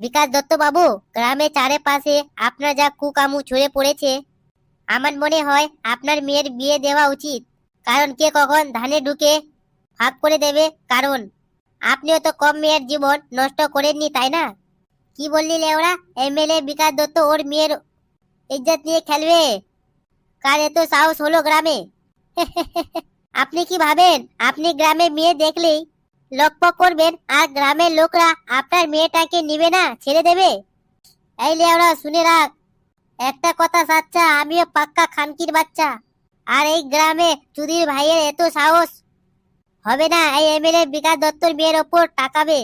বিকাশ দত্ত বাবু গ্রামে চারিপাশে আপনার যা কুকামু ছড়ে পড়েছে, আমার মনে হয় আপনার মেয়ের বিয়ে দেওয়া উচিত। কারণ কে কখন ধানে ঢুকে ভাগ করে দেবে কারণ। আপনিও তো কম মেয়ের জীবন নষ্ট করেননি, তাই না? কি বললি লেওড়া এমএলএ বিকাশ দত্ত ওর মেয়ের ইজ্জত নিয়ে খেলবে? কার এত সাহস হলো গ্রামে? আপনি কি ভাবেন? আপনি গ্রামে মেয়ে দেখলেই লক্ষ্য করবেন, আর গ্রামের লোকরা আপনার মেয়েটাকে নিবে না, ছেড়ে দেবে? এই লেওড়া শুনে রাখ। একটা কথা সাচ্চা, আমিও পাক্কা খানকির বাচ্চা। আর এই গ্রামে চুদির ভাইয়ের এত সাহস? হবে না, এই এমএলএ বিকাশ দত্তর মেয়ের ওপর টাকাবে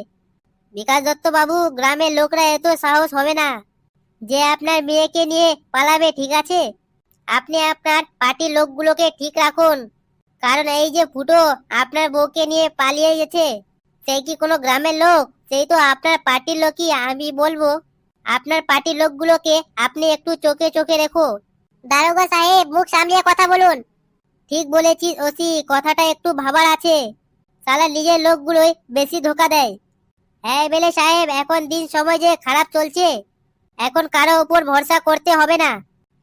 বিকাশ দত্ত বাবু, গ্রামের লোকরা এত সাহস হবে না। যে আপনার মেয়েকে নিয়ে পালাবে, ঠিক আছে? আপনি আপনার পার্টির লোকগুলোকে ঠিক রাখুন। কারণ এই যে ফুটো আপনার বউকে নিয়ে পালিয়ে গেছে সেই কি কোনো গ্রামের লোক? সেই তো আপনার পার্টির লোকই, আমি বলব। আপনার পার্টির লোকগুলোকে আপনি একটু চোখে চোখে রেখো। দারোগা সাহেব, মুখ সামলিয়ে কথা বলুন। ঠিক বলেছিস ওসি, কথাটা একটু ভাবার আছে। সালা নিজের লোকগুলোই বেশি ধোকা দেয়। হ্যাঁ বেলে সাহেব, এখন দিন সময় যে খারাপ চলছে, এখন কারও উপর ভরসা করতে হবে না।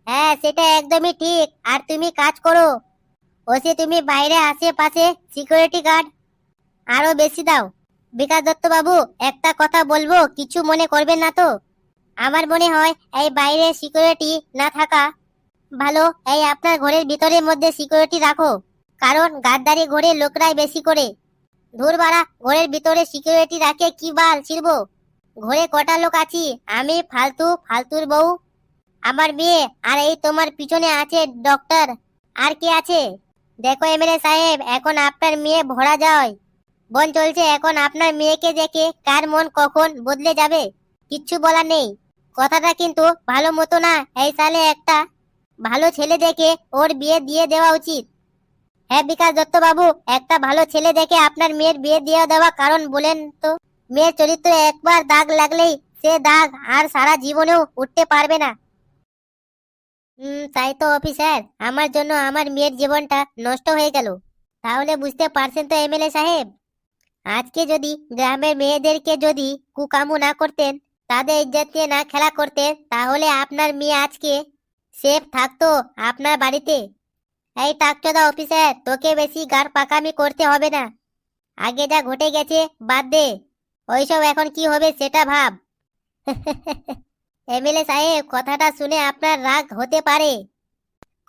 হ্যাঁ সেটা একদমই ঠিক। আর তুমি কাজ করো। ওসি, তুমি বাইরে আশেপাশে সিকিউরিটি গার্ড আরও বেশি দাও। বিকাশ দত্ত বাবু একটা কথা বলব, কিছু মনে করবেন না তো? আমার মনে হয় এই বাইরে সিকিউরিটি না থাকা ভালো। এই আপনার ঘরের ভিতরের মধ্যে সিকিউরিটি রাখো, কারণ গাদ্দারি ঘরে লোকরাই বেশি করে। ধুর বাড়া, ঘরের ভিতরে সিকিউরিটি রাখে কি বাল ছিড়বো? ঘরে কটা লোক আছি? আমি, ফালতু, ফালতুর বউ। আমার মেয়ে, আর এই তোমার পিছনে আছে ডক্টর আর কে আছে? দেখো এমএলএ সাহেব, এখন আপনার মেয়ে ভরা যায়। বন চলছে, এখন আপনার মেয়েকে দেখে কার মন কখন বদলে যাবে? কিচ্ছু বলার নেই। কথাটা কিন্তু ভালো মতো না। এই সালে একটা ভালো ছেলে দেখে ওর বিয়ে দিয়ে দেওয়া উচিত। হ্যাঁ বিকাশ দত্ত বাবু একটা ভালো ছেলে দেখে আপনার মেয়ের বিয়ে দিয়ে দেওয়া কারণ বলেন তো। মেয়ের চরিত্রে একবার দাগ লাগলেই সে দাগ আর সারা জীবনেও উঠতে পারবে না। হুম, তাই তো অফিসার আমার জন্য আমার মেয়ের জীবনটা নষ্ট হয়ে গেল। তাহলে বুঝতে পারছেন তো এমএলএ সাহেব? আজকে যদি গ্রামের মেয়েদেরকে যদি কুকামু না করতেন, তাদের ইজ্জত নিয়ে না খেলা করতেন, তাহলে আপনার মেয়ে আজকে সেফ থাকতো আপনার বাড়িতে? এই টাকচোদা অফিসার তোকে বেশি গার পাকামি করতে হবে না। আগে যা ঘটে গেছে, বাদ দে। ওইসব এখন কি হবে সেটা ভাব। এমএলএ সাহেব, কথাটা শুনে আপনার রাগ হতে পারে।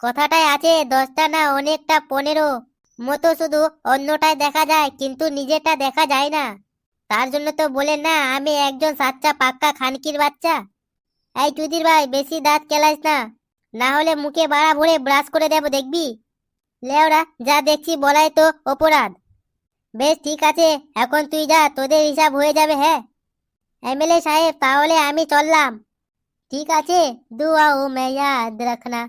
কথাটায় আছে দশটা না অনেকটা পনেরো। মতো শুধু অন্যটায় দেখা যায়, কিন্তু নিজেরটা দেখা যায় না। তার জন্য তো বলেন না, আমি একজন সাচ্চা পাক্কা খানকির বাচ্চা। এই চুদির ভাই, বেশি দাঁত কেলাইস না। না হলে মুখে বাড়া ভরে ব্রাশ করে দেব, দেখবি? লেওরা, যা দেখছি বলাই তো অপরাধ। বেশ, ঠিক আছে, এখন তুই যা, তোদের হিসাব হয়ে যাবে হ্যাঁ? এমএলএ সাহেব, তাহলে আমি চললাম। ঠিক আছে, দুয়া ও মেয়াদ রাখনা।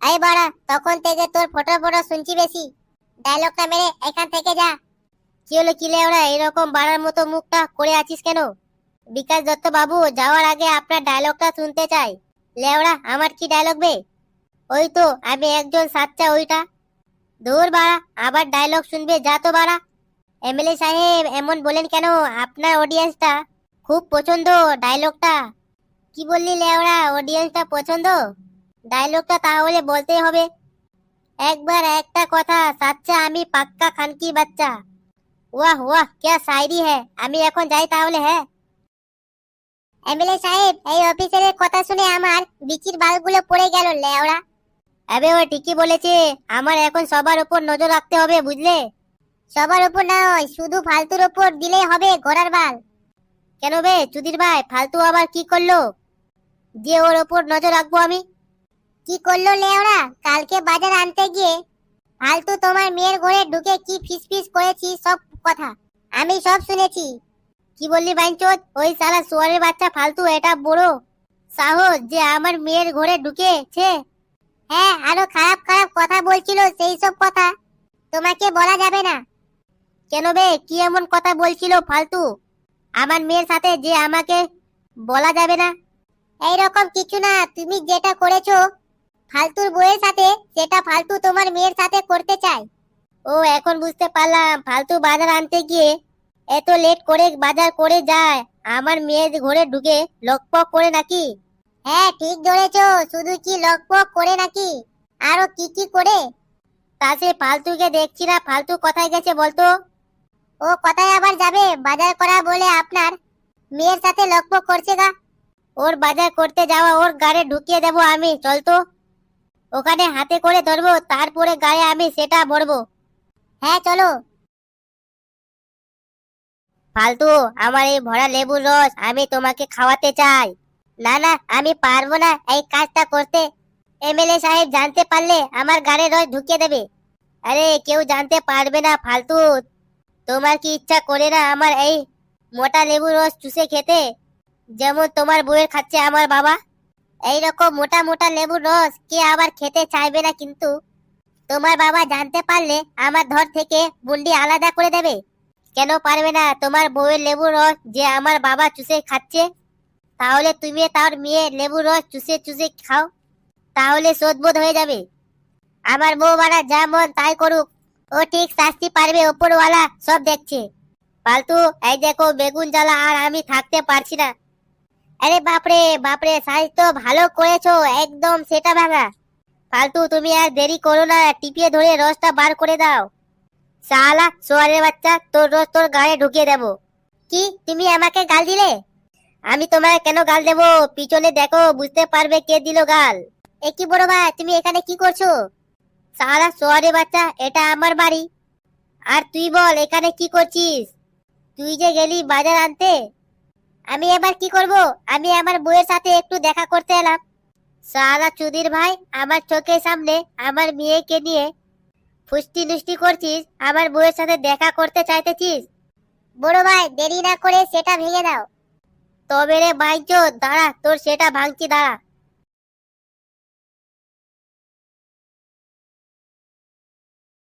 এই বাড়া, তখন থেকে তোর ফটো ফটো শুনছি বেশি। ডায়লগটা মেরে এখান থেকে যা। কি হলো, কি লেওরা এরকম বাড়ার মতো মুখটা করে আছিস কেন? বিকাশ দত্ত বাবু, যাওয়ার আগে আপনার ডায়লগটা শুনতে চাই। লেওড়া আমার কি ডায়লগ বে? ওই তো, আমি একজন সাচ্চা ওইটা। দূর বাড়া, আবার ডায়লগ শুনবে, যা তো বাড়া। এমএলএ সাহেব, এমন বলেন কেন? আপনার অডিয়েন্সটা খুব পছন্দ ডায়লগটা কি বললি লেওড়া? অডিয়েন্সটা পছন্দ? ডায়লগটা তাহলে বলতেই হবে। একবার একটা কথা সাচ্চা, আমি পাক্কা খানকি বাচ্চা। ওয়াহ ওয়াহ ক্যা সাইরি হ্যাঁ। আমি এখন যাই তাহলে হ্যাঁ? এমএলএ সাহেব, এই অফিসারের কথা শুনে আমার বিচির বালগুলো পড়ে গেল লেওড়া। আবে ও, ঠিকই বলেছে। আমার এখন সবার উপর নজর রাখতে হবে, বুঝলে? সবার উপর নয়, শুধু ফালতুর উপর দিলেই হবে ঘোড়ার বাল। কেন বে, চুদির ভাই, ফালতু আবার কি করল? যে ওর ওপর নজর রাখব আমি। কি করল লেওড়া কালকে বাজার আনতে গিয়ে ফালতু তোমার মেয়ের ঘরে ঢুকে কি ফিস ফিস করেছি সব কথা। আমি সব শুনেছি। কি বললি বাইনচোদ? ওই সালা সোয়ারের বাচ্চা ফালতু, এটা বড় সাহস যে আমার মেয়ের ঘরে ঢুকেছে। হ্যাঁ আরও খারাপ খারাপ কথা বলছিল সেই সব কথা। তোমাকে বলা যাবে না। কেন বে? কি এমন কথা বলছিল ফালতু? আমার মেয়ের সাথে যে আমাকে বলা যাবে না। এইরকম কিছু না, তুমি যেটা করেছ, ফালতুর বইয়ের সাথে, সেটা ফালতু তোমার মেয়ের সাথে করতে চাই। ও, এখন বুঝতে পারলাম, ফালতু বাজার আনতে গিয়ে এত লেট করে বাজার করে যায়, আমার মেয়ের ঘরে ঢুকে লকপক করে নাকি? হ্যাঁ ঠিক ধরেছো, শুধু কি লকপক করে নাকি? আরও কি কি করে? সে ফালতুকে দেখছি না, ফালতু কোথায় গেছে বলতো? ও, কোথায় আবার যাবে? বাজার করা বলে আপনার মেয়ের সাথে লকপক করছে গা। ওর বাজার করতে যাওয়া ওর গাড়ি ঢুকিয়ে দেবো আমি, চল তো। ওখানে হাতে করে ধরবো, তারপরে গায়ে আমি সেটা ভরবো হ্যাঁ চলো। ফালতু, আমার এই ভরা লেবুর রস আমি তোমাকে খাওয়াতে চাই। না না, আমি পারব না এই কাজটা করতে। এমএলএ সাহেব জানতে পারলে আমার গাড়ি রস ঢুকিয়ে দেবে। আরে, কেউ জানতে পারবে না ফালতু। তোমার কি ইচ্ছা করে না আমার এই মোটা লেবুর রস চুষে খেতে? যেমন তোমার বউয়ের খাচ্ছে আমার বাবা। এই রকম মোটা মোটা লেবুর রস কে আবার খেতে চাইবে না কিন্তু? তোমার বাবা জানতে পারলে আমার ধর থেকে বুন্ডি আলাদা করে দেবে। কেন পারবে না তোমার বউয়ের লেবুর রস যে আমার বাবা চুষে খাচ্ছে? তাহলে তুমি তার মেয়ে লেবুর রস চুষে চুষে খাও। তাহলে শোধবোধ হয়ে যাবে। আমার বউ মারা যা মন তাই করুক। ও ঠিক শাস্তি পারবে, ওপরওয়ালা সব দেখছে। পালতু, এই দেখো বেগুন জ্বালা আর আমি থাকতে পারছি না। আরে বাপরে বাপরে, সাইজ তো ভালো করেছ, একদম সেটা ভাঙা। ফালতু, তুমি আর দেরি করো না, টিপিয়ে ধরে রসটা বার করে দাও। শালা, সোয়ারের বাচ্চা, তোর রস তোর গায়ে ঢুকিয়ে দেবো। কি, তুমি আমাকে গাল দিলে? আমি তোমায় কেন গাল দেবো? পিছনে দেখো, বুঝতে পারবে কে দিল গাল। এ কি বড় ভাই, তুমি এখানে কি করছ? শালা, সোয়ারের বাচ্চা, এটা আমার বাড়ি। আর তুই বল, এখানে কি করছিস? তুই যে গেলি বাজার আনতে? আমি এবার কি করব? আমি আমার বউয়ের সাথে একটু দেখা করতে এলাম। সারা চুদির ভাই, আমার চোখের সামনে আমার মেয়েকে নিয়ে ফুষ্টি নুষ্টি করছিস, আমার বউয়ের সাথে দেখা করতে চাইতেছিস? বড় ভাই, দেরি না করে সেটা ভেঙে দাও। তবে রে বাইজো দাঁড়া, তোর সেটা ভাঙছি, দাঁড়া।